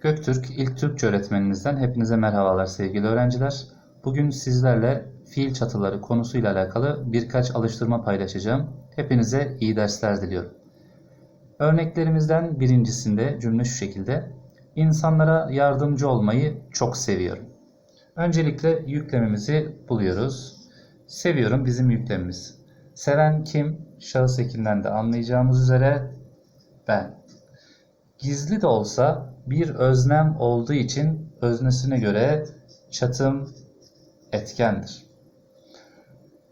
Göktürk İlk Türkçe öğretmeninizden hepinize merhabalar sevgili öğrenciler. Bugün sizlerle fiil çatıları konusuyla alakalı birkaç alıştırma paylaşacağım. Hepinize iyi dersler diliyorum. Örneklerimizden birincisinde cümle şu şekilde. İnsanlara yardımcı olmayı çok seviyorum. Öncelikle yüklemimizi buluyoruz. Seviyorum bizim yüklemimiz. Seven kim? Şahıs ekinden de anlayacağımız üzere ben. Gizli de olsa bir öznem olduğu için öznesine göre çatım etkendir.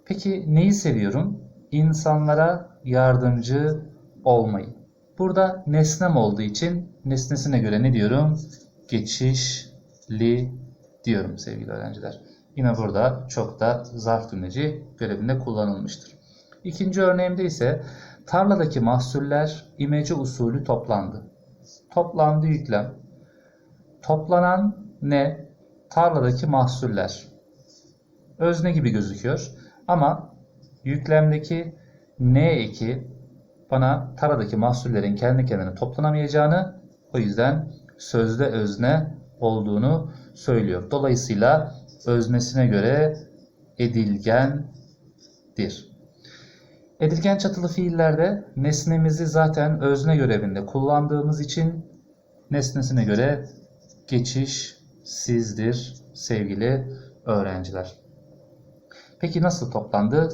Peki neyi seviyorum? İnsanlara yardımcı olmayı. Burada nesnem olduğu için nesnesine göre ne diyorum? Geçişli diyorum sevgili öğrenciler. Yine burada çok da zarf tümleci görevinde kullanılmıştır. İkinci örneğimde ise tarladaki mahsuller imece usulü toplandı. Toplandı yüklem. Toplanan ne? Tarladaki mahsuller. Özne gibi gözüküyor. Ama yüklemdeki ne eki bana tarladaki mahsullerin kendi kendine toplanamayacağını o yüzden sözde özne olduğunu söylüyor. Dolayısıyla öznesine göre edilgendir. Edilgen çatılı fiillerde nesnemizi zaten özne görevinde kullandığımız için nesnesine göre geçişsizdir sevgili öğrenciler. Peki nasıl toplandı?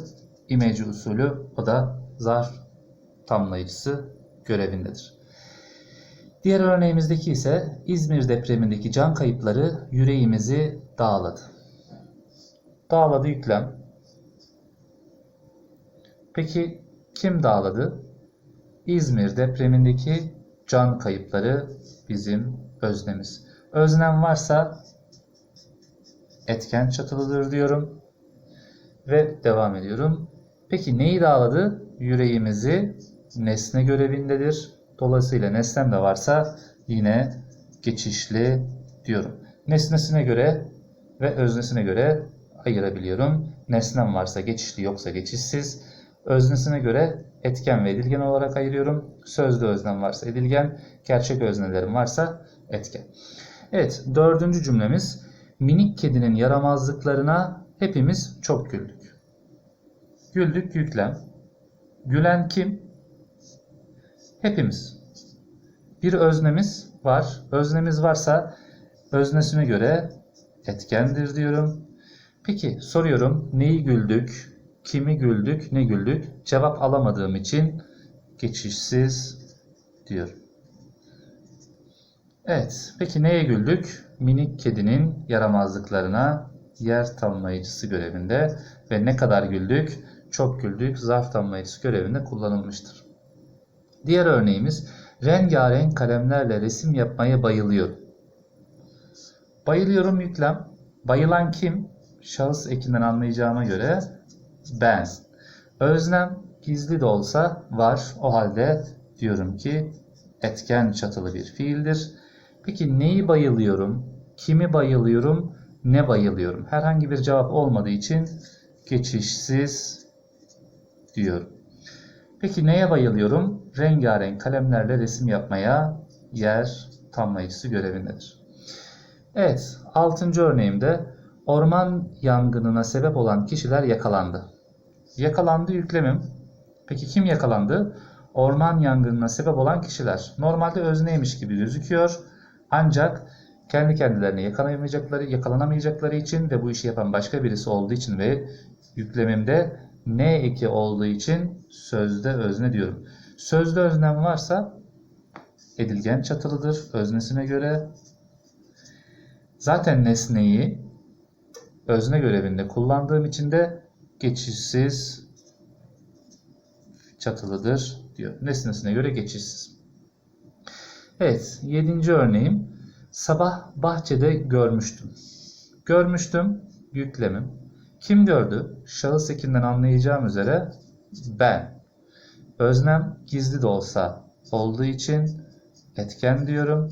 İmece usulü o da zarf tamlayıcısı görevindedir. Diğer örneğimizdeki ise İzmir depremindeki can kayıpları yüreğimizi dağladı. Dağladı yüklem. Peki kim dağladı? İzmir depremindeki can kayıpları bizim öznemiz. Öznem varsa etken çatılıdır diyorum ve devam ediyorum. Peki neyi dağladı? Yüreğimizi nesne görevindedir. Dolayısıyla nesnem de varsa yine geçişli diyorum. Nesnesine göre ve öznesine göre ayırabiliyorum. Nesnem varsa geçişli yoksa geçişsiz. Öznesine göre etken ve edilgen olarak ayırıyorum. Sözlü öznem varsa edilgen, gerçek öznelerim varsa etken. Evet, dördüncü cümlemiz. Minik kedinin yaramazlıklarına hepimiz çok güldük. Güldük yüklem. Gülen kim? Hepimiz. Bir öznemiz var. Öznemiz varsa öznesine göre etkendir diyorum. Peki soruyorum. Neyi güldük? Kimi güldük? Ne güldük? Cevap alamadığım için geçişsiz diyorum. Evet. Peki neye güldük? Minik kedinin yaramazlıklarına yer tamlayıcısı görevinde ve ne kadar güldük? Çok güldük. Zarf tamlayıcısı görevinde kullanılmıştır. Diğer örneğimiz rengarenk kalemlerle resim yapmaya bayılıyorum. Bayılıyorum yüklem. Bayılan kim? Şahıs ekinden anlayacağıma göre ben. Özlem gizli de olsa var. O halde diyorum ki etken çatılı bir fiildir. Peki neyi bayılıyorum? Kimi bayılıyorum? Ne bayılıyorum? Herhangi bir cevap olmadığı için geçişsiz diyorum. Peki neye bayılıyorum? Rengarenk kalemlerle resim yapmaya yer tamlayıcısı görevindedir. Evet, altıncı örneğimde orman yangınına sebep olan kişiler yakalandı. Yakalandı yüklemim. Peki kim yakalandı? Orman yangınına sebep olan kişiler. Normalde özneymiş gibi gözüküyor. Ancak kendi kendilerine yakalanamayacakları, yakalanamayacakları için ve bu işi yapan başka birisi olduğu için ve yüklemimde ne eki olduğu için sözde özne diyorum. Sözde öznem varsa edilgen çatılıdır öznesine göre. Zaten nesneyi özne görevinde kullandığım için de geçişsiz çatılıdır diyor. Nesnesine göre geçişsiz. Evet, yedinci örneğim. Sabah bahçede görmüştüm. Görmüştüm, yüklemim. Kim gördü? Şahıs ekinden anlayacağım üzere ben. Öznem gizli de olsa olduğu için etken diyorum.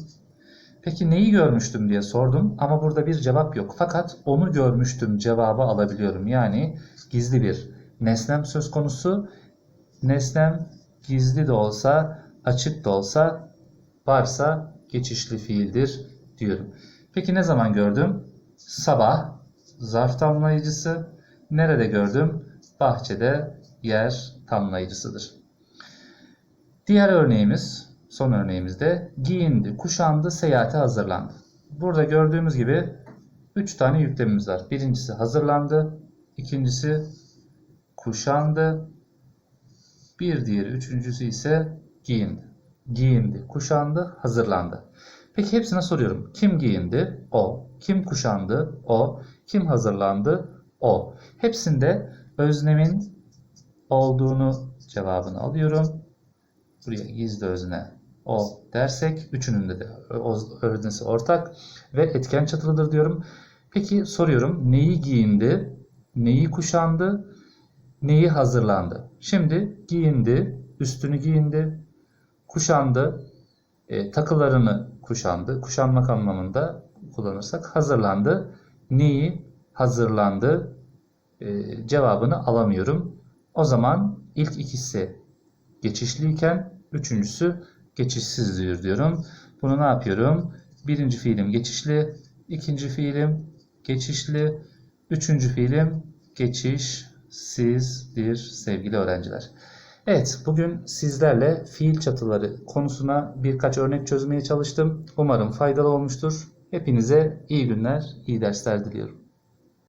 Peki neyi görmüştüm diye sordum ama burada bir cevap yok. Fakat onu görmüştüm cevabı alabiliyorum. Yani gizli bir nesnem söz konusu. Nesnem gizli de olsa, açık da olsa varsa geçişli fiildir diyorum. Peki ne zaman gördüm? Sabah zarf tamlayıcısı. Nerede gördüm? Bahçede yer tamlayıcısıdır. Diğer örneğimiz, son örneğimizde giyindi, kuşandı, seyahate hazırlandı. Burada gördüğümüz gibi 3 tane yüklemimiz var. Birincisi hazırlandı, ikincisi kuşandı, bir diğeri üçüncüsü ise giyindi. Giyindi, kuşandı, hazırlandı. Peki hepsine soruyorum. Kim giyindi? O. Kim kuşandı? O. Kim hazırlandı? O. Hepsinde öznemin olduğunu cevabını alıyorum. Buraya gizli özne o dersek üçünün de, de öznesi ortak ve etken çatılıdır diyorum. Peki soruyorum. Neyi giyindi? Neyi kuşandı? Neyi hazırlandı? Şimdi giyindi, üstünü giyindi, kuşandı, e, takılarını kuşandı. Kuşanmak anlamında kullanırsak hazırlandı. Neyi hazırlandı? E, cevabını alamıyorum. O zaman ilk ikisi geçişliyken üçüncüsü geçişsizdir diyorum. Bunu ne yapıyorum? Birinci fiilim geçişli, ikinci fiilim geçişli, üçüncü fiilim geçişsizdir sevgili öğrenciler. Evet, bugün sizlerle fiil çatıları konusuna birkaç örnek çözmeye çalıştım. Umarım faydalı olmuştur. Hepinize iyi günler, iyi dersler diliyorum.